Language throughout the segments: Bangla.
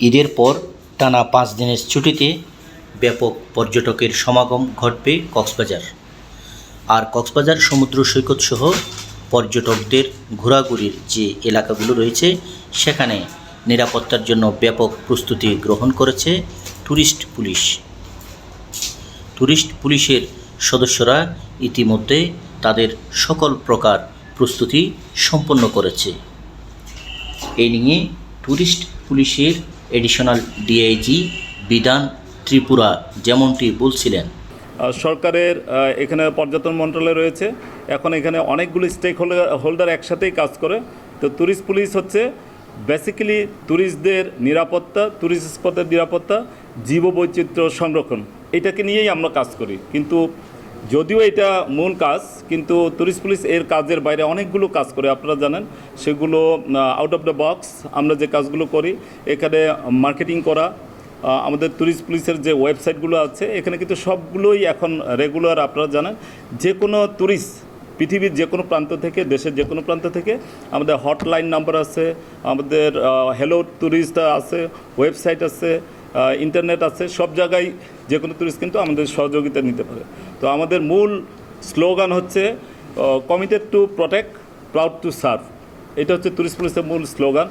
ঈদের পর টানা পাঁচ দিনের ছুটিতে ব্যাপক পর্যটকের সমাগম ঘটবে কক্সবাজার। আর কক্সবাজার সমুদ্র সৈকত সহ পর্যটকদের ঘোরাঘুরির যে এলাকাগুলো রয়েছে, সেখানে নিরাপত্তার জন্য ব্যাপক প্রস্তুতি গ্রহণ করেছে ট্যুরিস্ট পুলিশ। ট্যুরিস্ট পুলিশের সদস্যরা ইতিমধ্যে তাদের সকল প্রকার প্রস্তুতি সম্পন্ন করেছে। এই নিয়ে ট্যুরিস্ট পুলিশের এডিশনাল ডিআইজি বিধান ত্রিপুরা যেমনটি বলছিলেন। সরকারের এখানে পর্যটন মন্ত্রণালয় রয়েছে। এখন এখানে অনেকগুলো স্টেক হোল্ডার একসাথেই কাজ করে। তো ট্যুরিস্ট পুলিশ হচ্ছে বেসিক্যালি ট্যুরিস্টদের নিরাপত্তা ট্যুরিস্ট স্পটের নিরাপত্তা, জীববৈচিত্র্য সংরক্ষণ। এটাকে নিয়েই আমরা কাজ করি। কিন্তু যদিও এটা মূল কাজ, কিন্তু ট্যুরিস্ট পুলিশ এর কাজের বাইরে অনেকগুলো কাজ করে, আপনারা জানেন। সেগুলো আউট অফ দ্য বক্স আমরা যে কাজগুলো করি, এখানে মার্কেটিং করা আমাদের ট্যুরিস্ট পুলিশের যে ওয়েবসাইটগুলো আছে, এখানে কিন্তু সবগুলোই এখন রেগুলার আপনারা জানেন। যে কোনো ট্যুরিস্ট পৃথিবীর যে কোনো প্রান্ত থেকে, দেশের যে কোনো প্রান্ত থেকে, আমাদের হটলাইন নাম্বার আছে, আমাদের হ্যালো ট্যুরিস্ট আছে ওয়েবসাইট আছে ইন্টারনেট আছে, সব জায়গায় যে কোনো টুরিস্ট কিন্তু আমাদের সহযোগিতা নিতে পারে। তো আমাদের মূল স্লোগান হচ্ছে committed to protect proud to serve এটা হচ্ছে ট্যুরিস্ট পুলিশের মূল স্লোগান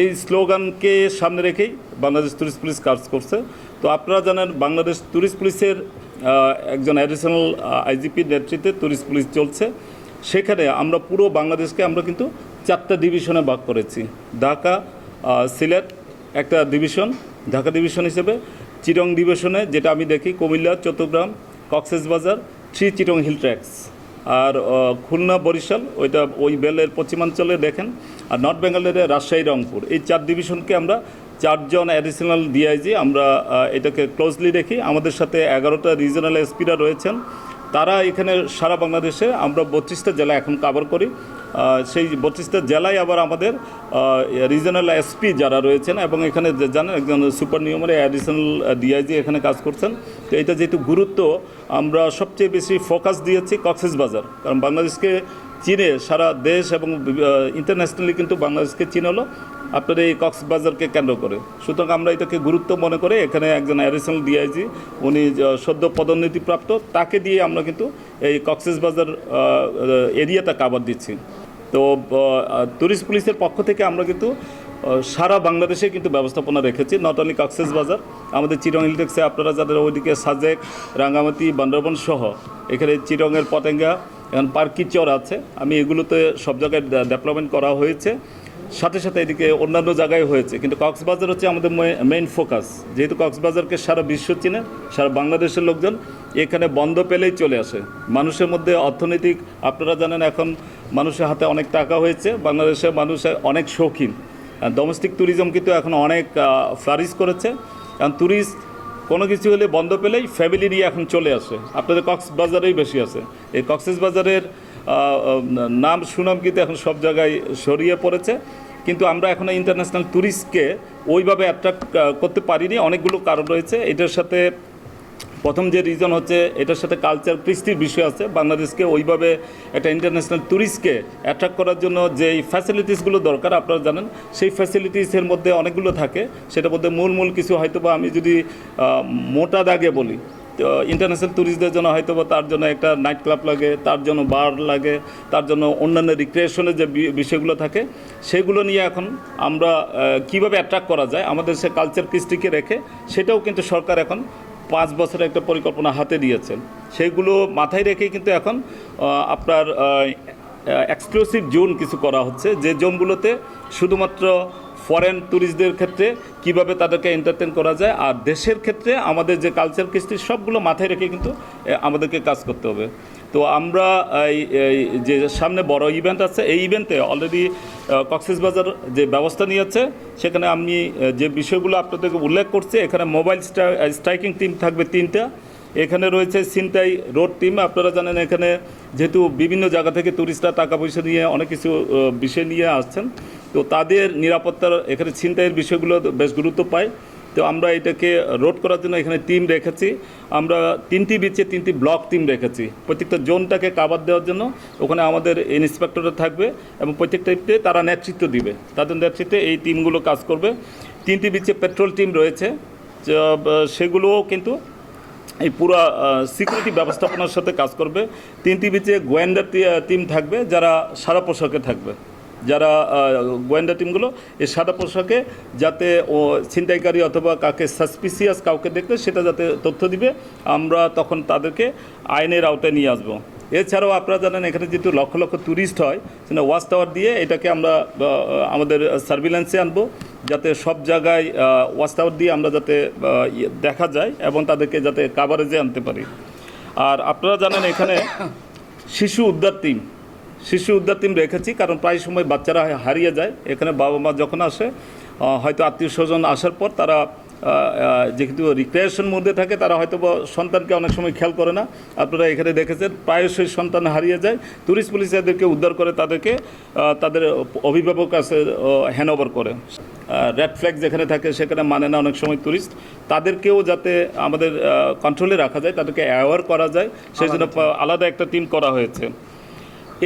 এই স্লোগানকে সামনে রেখেই বাংলাদেশ ট্যুরিস্ট পুলিশ কাজ করছে। তো আপনারা জানেন, বাংলাদেশ ট্যুরিস্ট পুলিশের একজন অ্যাডিশনাল আইজিপির নেতৃত্বে ট্যুরিস্ট পুলিশ চলছে। সেখানে আমরা পুরো বাংলাদেশকে আমরা কিন্তু চারটা ডিভিশনে ভাগ করেছি। ঢাকা সিলেট, একটা ডিভিশন ঢাকা ডিভিশন হিসেবে চিরং ডিভিশনে, যেটা আমি দেখি, কুমিল্লা, চট্টগ্রাম, কক্সেস বাজার, থ্রি চিরং হিল ট্র্যাক্স। আর খুলনা, বরিশাল, ওইটা ওই বেলের পশ্চিমাঞ্চলে দেখেন, আর নর্থ বেঙ্গলের রাজশাহী, রংপুর। এই চার ডিভিশনকে আমরা চারজন অ্যাডিশনাল ডিআইজি আমরা এটাকে ক্লোজলি দেখি। আমাদের সাথে এগারোটা রিজনাল এসপিরা রয়েছেন। তারা এখানে সারা বাংলাদেশে, আমরা বত্রিশটা জেলা এখন কাভার করি। সেই বত্রিশটা জেলায় আবার আমাদের রিজনাল এসপি যারা রয়েছেন এবং এখানে জানেন, একজন সুপার নিয়মের অ্যাডিশনাল ডিআইজি এখানে কাজ করছেন। তো এটা যেহেতু গুরুত্ব, আমরা সবচেয়ে বেশি ফোকাস দিয়েছি কক্সেস বাজার কারণ বাংলাদেশকে চীনে সারা দেশ এবং ইন্টারন্যাশনালি কিন্তু বাংলাদেশকে চীন হলো। আপনার এই কক্সবাজারকে কেন্দ্র করে। সুতরাং আমরা এটাকে গুরুত্ব মনে করে এখানে একজন অ্যাডিশনাল ডিআইজি উনি সদ্য পদোন্নতিপ্রাপ্ত, তাকে দিয়ে আমরা কিন্তু এই কক্সেস বাজার এরিয়াটা কাভার দিচ্ছি। তো ট্যুরিস্ট পুলিশের পক্ষ থেকে আমরা কিন্তু সারা বাংলাদেশে কিন্তু ব্যবস্থাপনা রেখেছি। নট অনলি কক্সেস বাজার, আমাদের চিরং হিলটেক্সে আপনারা যাদের ওইদিকে সাজেক, রাঙ্গামাটি, বান্দরবন সহ, এখানে চিরংয়ের পতেঙ্গা এখন পার্কিচর আছে। আমি এগুলোতে সব জায়গায় ডেভেলপমেন্ট করা হয়েছে। সাথে সাথে এদিকে অন্যান্য জায়গায় হয়েছে। কিন্তু কক্সবাজার হচ্ছে আমাদের মেইন ফোকাস যেহেতু কক্সবাজারকে সারা বিশ্ব চিনে, সারা বাংলাদেশের লোকজন, এখানে বন্ধ পেলেই চলে আসে। মানুষের মধ্যে অর্থনৈতিক, আপনারা জানেন এখন মানুষের হাতে অনেক টাকা হয়েছে। বাংলাদেশের মানুষ অনেক শৌখিন। ডোমেস্টিক ট্যুরিজম কিন্তু এখন অনেক ফ্লারিশ করেছে। কারণ ট্যুরিস্ট কোনো কিছু হলে বন্ধ পেলেই ফ্যামিলি নিয়ে এখন চলে আসে। আপনাদের কক্সবাজারেই বেশি আছে। এই কক্সেস বাজারের নাম সুনাম কিন্তু এখন সব জায়গায় ছড়িয়ে পড়েছে। কিন্তু আমরা এখন ইন্টারন্যাশনাল ট্যুরিস্টকে ওইভাবে অ্যাট্রাক্ট করতে পারিনি। অনেকগুলো কারণ রয়েছে। এটার সাথে প্রথম যে রিজন হচ্ছে, এটার সাথে কালচার কৃষ্টির বিষয় আছে। বাংলাদেশকে ওইভাবে একটা ইন্টারন্যাশনাল ট্যুরিস্টকে অ্যাট্রাক্ট করার জন্য যেই ফ্যাসিলিটিসগুলো দরকার, আপনারা জানেন, সেই ফ্যাসিলিটিসের মধ্যে অনেকগুলো থাকে। সেটার মধ্যে মূল মূল কিছু হয়তো বা আমি যদি মোটা দাগে বলি ইন্টারন্যাশনাল ট্যুরিস্টদের জন্য হয়তো বা তার জন্য একটা নাইট ক্লাব লাগে, তার জন্য বার লাগে, তার জন্য অন্যান্য রিক্রিয়েশনের যে বিষয়গুলো থাকে, সেগুলো নিয়ে এখন আমরা কীভাবে অ্যাট্রাক্ট করা যায়, আমাদের সে কালচার কৃষ্টিকে রেখে, সেটাও কিন্তু সরকার এখন পাঁচ বছরের একটা পরিকল্পনা হাতে দিয়েছেন সেইগুলো মাথায় রেখে কিন্তু এখন আপনার এক্সক্লুসিভ জোন কিছু করা হচ্ছে। যে জোনগুলোতে শুধুমাত্র ফরেন ট্যুরিস্টদের ক্ষেত্রে কীভাবে তাদেরকে এন্টারটেন করা যায় আর দেশের ক্ষেত্রে আমাদের যে কালচার কৃষ্টি, সবগুলো মাথায় রেখে কিন্তু আমাদেরকে কাজ করতে হবে। তো আমরা এই যে সামনে বড় ইভেন্ট আছে, এই ইভেন্টে অলরেডি কক্সবাজার যে ব্যবস্থা নিয়েছে, সেখানে আমি যে বিষয়গুলো আপনাদেরকে উল্লেখ করছি, এখানে মোবাইল স্ট্রাইকিং টিম থাকবে তিনটা। এখানে রয়েছে সিনটাই রোড টিম আপনারা জানেন এখানে যেহেতু বিভিন্ন জায়গা থেকে টুরিস্টরা টাকা পয়সা নিয়ে অনেক কিছু বিষয় নিয়ে আসছেন। তো তাদের নিরাপত্তার, এখানে ছিনতাইয়ের বিষয়গুলো বেশ গুরুত্ব পায়। তো আমরা এটাকে রোড করার জন্য এখানে টিম রেখেছি। আমরা তিনটি বিচে তিনটি ব্লক টিম রেখেছি। প্রত্যেকটা জোনটাকে কাভার দেওয়ার জন্য ওখানে আমাদের ইন্সপেক্টররা থাকবে এবং প্রত্যেকটা টিমে তারা নেতৃত্ব দিবে। তাদের নেতৃত্বে এই টিমগুলো কাজ করবে। তিনটি বিচে পেট্রোল টিম রয়েছে। সেগুলোও কিন্তু এই পুরো সিকিউরিটি ব্যবস্থাপনার সাথে কাজ করবে। তিনটি বিচে গোয়েন্দা টিম থাকবে যারা সারা পোশাকে থাকবে। যারা গোয়েন্দা টিমগুলো, এই সাদা পোশাকে যাতে ও ছিনতাইকারী অথবা কাকে সাসপিসিয়াস কাউকে দেখলে সেটা যাতে তথ্য দিবে, আমরা তখন তাদেরকে আইনের আওতায় নিয়ে আসব। এছাড়াও আপনারা জানেন, এখানে যেহেতু লক্ষ লক্ষ ট্যুরিস্ট হয় সেটা ওয়াচ টাওয়ার দিয়ে এটাকে আমরা আমাদের সার্ভিলেন্সে আনব, যাতে সব জায়গায় ওয়াচ টাওয়ার দিয়ে আমরা যাতে ইয়ে দেখা যায় এবং তাদেরকে যাতে কাভারেজে আনতে পারি। আর আপনারা জানেন, এখানে শিশু উদ্ধার টিম শিশু উদ্ধার টিম রেখেছি কারণ প্রায় সময় বাচ্চারা হারিয়ে যায়। এখানে বাবা মা যখন আসে হয়তো আত্মীয় স্বজন আসার পর তারা যেহেতু রিক্রিয়েশন মধ্যে থাকে তারা হয়তো বা সন্তানকে অনেক সময় খেয়াল করে না। আপনারা এখানে দেখেছেন প্রায়শই সন্তান হারিয়ে যায়। টুরিস্ট পুলিশ এদেরকে উদ্ধার করে তাদেরকে তাদের অভিভাবক কাছে হ্যান্ড ওভার করে। রেড ফ্ল্যাগ যেখানে থাকে সেখানে মানে না অনেক সময় টুরিস্ট তাদেরকেও যাতে আমাদের কন্ট্রোলে রাখা যায় তাদেরকে অ্যাওয়ার করা যায়। সেই জন্য আলাদা একটা টিম করা হয়েছে।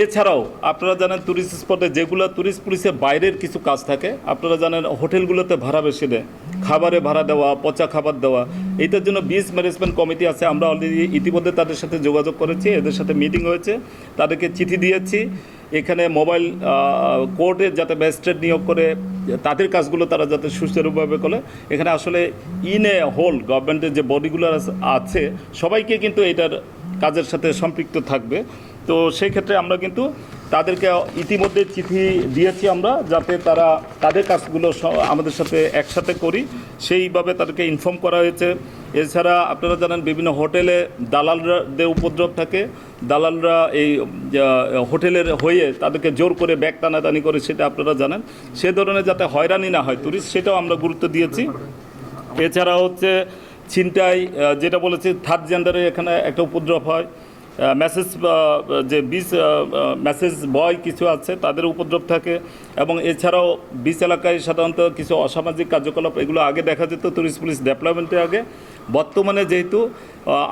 এছাড়াও আপনারা জানেন ট্যুরিস্ট স্পটে যেগুলো ট্যুরিস্ট পুলিশের বাইরের কিছু কাজ থাকে, আপনারা জানেন হোটেলগুলোতে ভাড়া বেশি দেয়। খাবারে ভাড়া দেওয়া, পচা খাবার দেওয়া এইটার জন্য বিচ ম্যানেজমেন্ট কমিটি আছে। আমরা অলরেডি ইতিমধ্যে তাদের সাথে যোগাযোগ করেছি, এদের সাথে মিটিং হয়েছে। তাদেরকে চিঠি দিয়েছি। এখানে মোবাইল কোর্টে যাতে ম্যাজিস্ট্রেট নিয়োগ করে, তাদের কাজগুলো তারা যাতে সুচারুভাবে করে। এখানে আসলে ইন এ হোল গভর্নমেন্টের যে বডিগুলো আছে, সবাইকে কিন্তু এটার কাজের সাথে সম্পৃক্ত থাকবে। তো সেই ক্ষেত্রে আমরা কিন্তু তাদেরকে ইতিমধ্যে চিঠি দিয়েছি আমরা, যাতে তারা তাদের কাজগুলো আমাদের সাথে একসাথে করি। সেইভাবে তাদেরকে ইনফর্ম করা হয়েছে। এছাড়া আপনারা জানেন বিভিন্ন হোটেলে দালালদের উপদ্রব থাকে। দালালরা এই হোটেলের হয়ে তাদেরকে জোর করে ব্যাগ টানাটানি করে, সেটা আপনারা জানেন। সে ধরনের যাতে হয়রানি না হয় টুরিস্ট সেটাও আমরা গুরুত্ব দিয়েছি। এছাড়া হচ্ছে ছিনতাই যেটা বলেছি থার্ড জেন্ডারে এখানে একটা উপদ্রব হয়। মেসেজ যে বিচ মেসেজ বয় কিছু আছে, তাদের উপদ্রব থাকে এবং এছাড়াও বিচ এলাকায় সাধারণত কিছু অসামাজিক কার্যকলাপ, এগুলো আগে দেখা যেত টুরিস্ট পুলিশ ডেভেলপমেন্টের আগে। বর্তমানে যেহেতু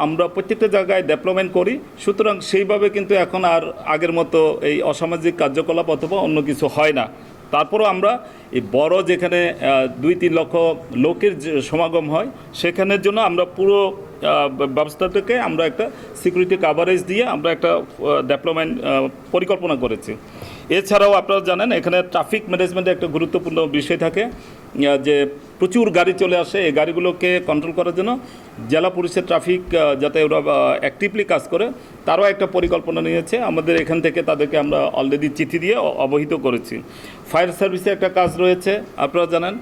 আমরা প্রত্যেকটা জায়গায় ডেভেলপমেন্ট করি, সুতরাং সেইভাবে কিন্তু এখন আর আগের মতো এই অসামাজিক কার্যকলাপ অথবা অন্য কিছু হয় না। তারপরও আমরা এই বড় যেখানে দুই তিন লক্ষ লোকের সমাগম হয়, সেখানের জন্য আমরা পুরো আহ, ব্যবস্থাটাকে আমরা একটা সিকিউরিটি কাভারেজ দিয়ে আমরা একটা ডেভেলপমেন্ট পরিকল্পনা করেছি। এছাড়াও আপনারা জানেন এখানে ট্রাফিক ম্যানেজমেন্টের একটা গুরুত্বপূর্ণ বিষয় থাকে যে প্রচুর গাড়ি চলে আসে এই গাড়িগুলোকে কন্ট্রোল করার জন্য জেলা পুলিশের ট্রাফিক যাতে ওরা অ্যাক্টিভলি কাজ করে তারও একটা পরিকল্পনা নিয়েছে। আমাদের এখান থেকে তাদেরকে আমরা অলরেডি চিঠি দিয়ে অবহিত করেছি। ফায়ার সার্ভিসে একটা কাজ রয়েছে আপনারা জানেন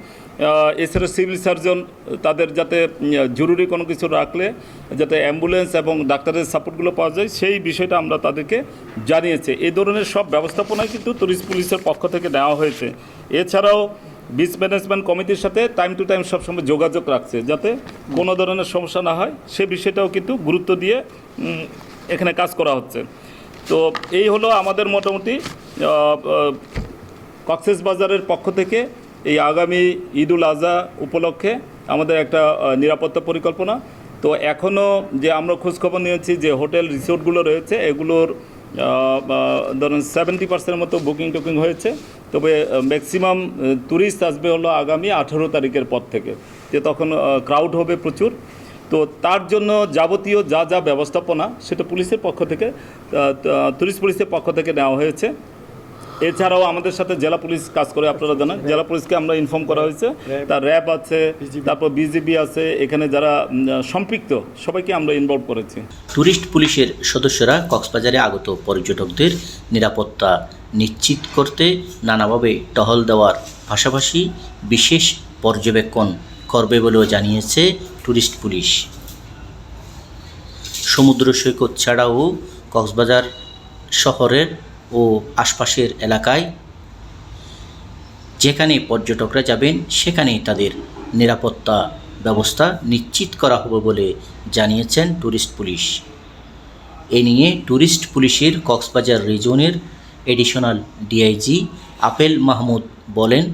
এছাড়া সিভিল সার্জন, তাদের যাতে জরুরি কোনো কিছু রাখলে, যাতে অ্যাম্বুলেন্স এবং ডাক্তারের সাপোর্টগুলো পাওয়া যায়, সেই বিষয়টা আমরা তাদেরকে জানিয়েছি। এই ধরনের সব ব্যবস্থাপনাই কিন্তু টুরিস্ট পুলিশের পক্ষ থেকে নেওয়া হয়েছে। এছাড়াও বিচ ম্যানেজমেন্ট কমিটির সাথে টাইম টু টাইম সবসময় যোগাযোগ রাখছে, যাতে কোনো ধরনের সমস্যা না হয়। সে বিষয়টাও কিন্তু গুরুত্ব দিয়ে এখানে কাজ করা হচ্ছে। তো এই হলো আমাদের মোটামুটি কক্সেস বাজারের পক্ষ থেকে এই আগামী ঈদ উল আজহা উপলক্ষে আমাদের একটা নিরাপত্তা পরিকল্পনা। তো এখনও যে আমরা খোঁজখবর নিয়েছি যে হোটেল রিসোর্টগুলো রয়েছে, এগুলোর ধরুন সেভেন্টি পার্সেন্টের মতো বুকিং টুকিং হয়েছে। তবে ম্যাক্সিমাম ট্যুরিস্ট আসবে হলো আগামী আঠেরো তারিখের পর থেকে, যে তখন ক্রাউড হবে প্রচুর। তো তার জন্য যাবতীয় যা যা ব্যবস্থাপনা সেটা পুলিশের পক্ষ থেকে টুরিস্ট পুলিশের পক্ষ থেকে নেওয়া হয়েছে। এছাড়াও আমাদের সাথে জেলা পুলিশ কাজ করে আপনারা জানেন। জেলা পুলিশকে আমরা ইনফর্ম করা হয়েছে। তার র্যাব আছে তারপর বিজিবি আছে এখানে যারা সম্পৃক্ত সবাইকে আমরা ইনভলভ করেছি। ট্যুরিস্ট পুলিশের সদস্যরা কক্সবাজারে আগত পর্যটকদের নিরাপত্তা নিশ্চিত করতে নানাভাবে টহল দেওয়ার পাশাপাশি বিশেষ পর্যবেক্ষণ করবে বলেও জানিয়েছে ট্যুরিস্ট পুলিশ। সমুদ্র সৈকত ছাড়াও কক্সবাজার শহরের ও আশপাশের এলাকায়। যেখানে পর্যটকরা যাবেন সেখানে তাদের নিরাপত্তা ব্যবস্থা নিশ্চিত করা হবে বলে জানিয়েছেন ট্যুরিস্ট পুলিশ। এ নিয়ে ট্যুরিস্ট পুলিশের কক্সবাজার রিজনের এডিশনাল ডিআইজি আপেল মাহমুদ বলেন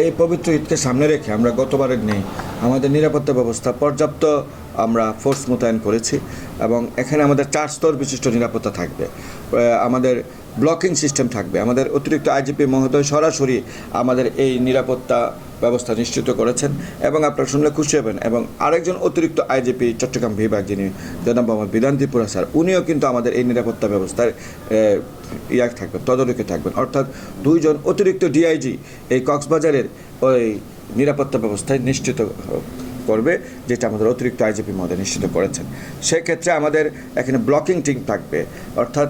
এই পবিত্র ঈদকে সামনে রেখে আমরা গতবারের নেই, আমাদের নিরাপত্তা ব্যবস্থা পর্যাপ্ত আমরা ফোর্স মোতায়েন করেছি এবং এখানে আমাদের চার স্তর বিশিষ্ট নিরাপত্তা থাকবে। আমাদের ব্লকিং সিস্টেম থাকবে, আমাদের অতিরিক্ত আইজিপি মহোদয় সরাসরি আমাদের এই নিরাপত্তা ব্যবস্থা নিশ্চিত করেছেন এবং আপনারা শুনলে খুশি হবেন এবং আরেকজন অতিরিক্ত আইজিপি চট্টগ্রাম বিভাগ যিনি জনাব মোহাম্মদ বিধান্তিপুরা স্যার, উনিও কিন্তু আমাদের এই নিরাপত্তা ব্যবস্থার ইয়াক থাকবেন, তদারকি থাকবেন। অর্থাৎ দুইজন অতিরিক্ত ডিআইজি এই কক্সবাজারের ওই নিরাপত্তা ব্যবস্থায় নিশ্চিত করবে, যেটা আমাদের অতিরিক্ত আইজিপি মহোদয় নিশ্চিত করেছেন। সেক্ষেত্রে আমাদের এখানে ব্লকিং টিম থাকবে। অর্থাৎ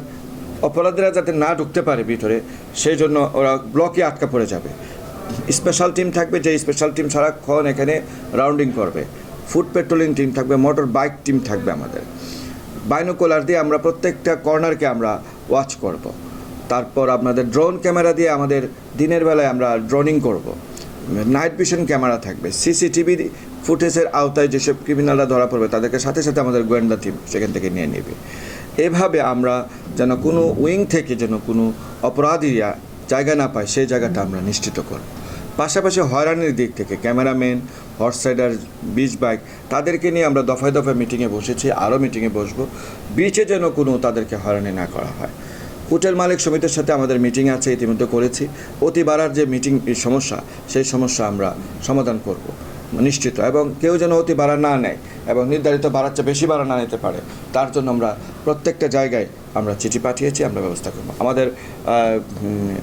অপরাধীরা যাতে না ঢুকতে পারে ভিতরে সেই জন্য ওরা ব্লকে আটকা পড়ে যাবে। স্পেশাল টিম থাকবে, যে স্পেশাল টিম সারাক্ষণ এখানে রাউন্ডিং করবে। ফুড পেট্রোলিং টিম থাকবে, মোটর বাইক টিম থাকবে আমাদের। বাইনোকুলার দিয়ে আমরা প্রত্যেকটা কর্নারকে আমরা ওয়াচ করব। তারপর আপনাদের ড্রোন ক্যামেরা দিয়ে আমাদের দিনের বেলায় আমরা ড্রোনিং করব। নাইট ভিশন ক্যামেরা থাকবে সিসিটিভি ফুটেজের আওতায় যেসব ক্রিমিনালরা ধরা পড়বে, তাদেরকে সাথে সাথে আমাদের গোয়েন্দা টিম সেখান থেকে নিয়ে নেবে এভাবে আমরা যেন কোনো উইং থেকে যেন কোনো অপরাধীরা জায়গা না পায়, সেই জায়গাটা আমরা নিশ্চিত করব পাশাপাশি হয়রানির দিক থেকে cameraman horse rider, beach bike, তাদেরকে নিয়ে আমরা দফায় দফায় মিটিংয়ে বসেছি, আরও মিটিংয়ে বসবো। বিচে যেন কোনো তাদেরকে হয়রানি না করা হয়। হোটেল মালিক সমিতির সাথে আমাদের মিটিং আছে, ইতিমধ্যে করেছি। অতি বাড়ার যে মিটিং সমস্যা, সেই সমস্যা আমরা সমাধান করব, নিশ্চিত। এবং কেউ যেন অতি বাড়া না নেয় এবং নির্ধারিত ভাড়ার চেয়ে বেশি ভাড়া না নিতে পারে। তার জন্য আমরা প্রত্যেকটা জায়গায় আমরা চিঠি পাঠিয়েছি, আমরা ব্যবস্থা করব। আমাদের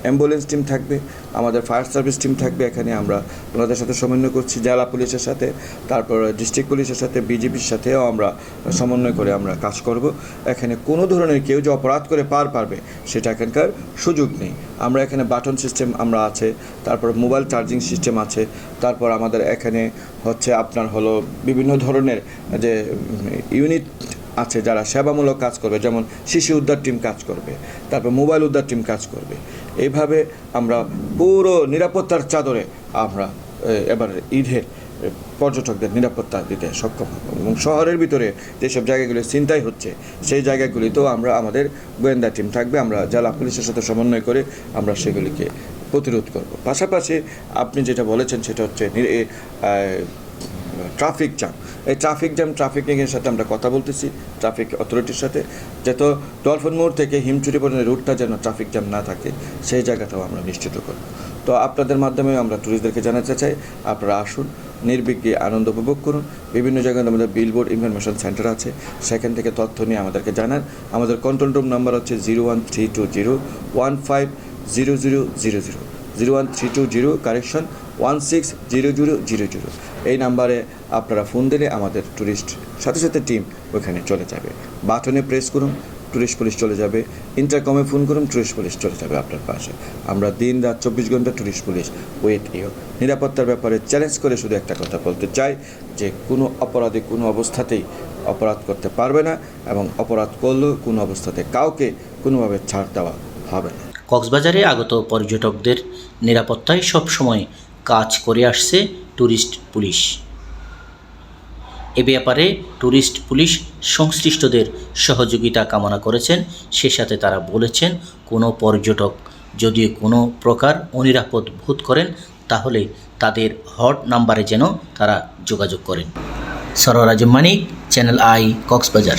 অ্যাম্বুলেন্স টিম থাকবে, আমাদের ফায়ার সার্ভিস টিম থাকবে, এখানে আমরা ওনাদের সাথে সমন্বয় করছি, জেলা পুলিশের সাথে, তারপর ডিস্ট্রিক্ট পুলিশের সাথে বিজেপির সাথেও আমরা সমন্বয় করে আমরা কাজ করব। এখানে কোনো ধরনের কেউ যে অপরাধ করে পার পারবে, সেটা এখানকার সুযোগ নেই। আমরা এখানে বাটন সিস্টেম আমরা আছে, তারপর মোবাইল চার্জিং সিস্টেম আছে, তারপর আমাদের এখানে হচ্ছে আপনার হলো বিভিন্ন ধরনের যে ইউনিট আছে যারা সেবামূলক কাজ করবে, যেমন শিশু উদ্ধার টিম কাজ করবে, তারপর মোবাইল উদ্ধার টিম কাজ করবে। এইভাবে আমরা পুরো নিরাপত্তার চাদরে আমরা এবার ঈদের পর্যটকদের নিরাপত্তা দিতে সক্ষম হব। এবং শহরের ভিতরে যেসব জায়গাগুলি চিন্তাই হচ্ছে, সেই জায়গাগুলিতেও আমরা, আমাদের গোয়েন্দা টিম থাকবে, আমরা জেলা পুলিশের সাথে সমন্বয় করে আমরা সেগুলিকে প্রতিরোধ করব। পাশাপাশি আপনি যেটা বলেছেন, সেটা হচ্ছে ট্রাফিক জ্যাম এই ট্রাফিক জ্যাম ট্রাফিকিংয়ের সাথে আমরা কথা বলতেছি ট্রাফিক অথরিটির সাথে। যাতে ডলফিন মোড় থেকে হিমচুরি পর্যন্ত রুটটা যেন ট্রাফিক জ্যাম না থাকে, সেই জায়গাটাও আমরা নিশ্চিত করব। তো আপনাদের মাধ্যমে আমরা ট্যুরিস্টদেরকে জানাতে চাই, আপনারা আসুন, নির্বিঘ্নে আনন্দ উপভোগ করুন। বিভিন্ন জায়গায় আমাদের বিলবোর্ড ইনফরমেশন সেন্টার আছে, সেখান থেকে তথ্য নিয়ে আমাদেরকে জানান। আমাদের কন্ট্রোল রুম নাম্বার হচ্ছে zero one three two zero one five zero zero zero zero zero one three two zero correction one six zero zero zero zero এই নাম্বারে আপনারা ফোন দিলে আমাদের ট্যুরিস্ট সাথে সাথে টিম ওইখানে চলে যাবে। বাটনে প্রেস করুন ট্যুরিস্ট পুলিশ চলে যাবে। ইন্টারকমে ফোন করুন ট্যুরিস্ট পুলিশ চলে যাবে আপনার পাশে। আমরা দিন রাত চব্বিশ ঘণ্টা ট্যুরিস্ট পুলিশ ওয়েট ইউ নিরাপত্তার ব্যাপারে চ্যালেঞ্জ করে শুধু একটা কথা বলতে চাই যে, কোনো অপরাধী কোনো অবস্থাতেই অপরাধ করতে পারবে না এবং অপরাধ করলেও কোনো অবস্থাতে কাউকে কোনোভাবে ছাড় দেওয়া হবে না। কক্সবাজারে আগত পর্যটকদের নিরাপত্তায় সবসময় কাজ করে আসছে ট্যুরিস্ট পুলিশ। এ ব্যাপারে ট্যুরিস্ট পুলিশ সংশ্লিষ্টদের সহযোগিতা কামনা করেছেন। সে সাথে তারা বলেছেন, কোনো পর্যটক যদি কোনো প্রকার অনিরাপদ বোধ করেন, তাহলে তাদের হট নাম্বারে যেন তারা যোগাযোগ করেন। Sarraj Manik, channel I, Cox's Bazar.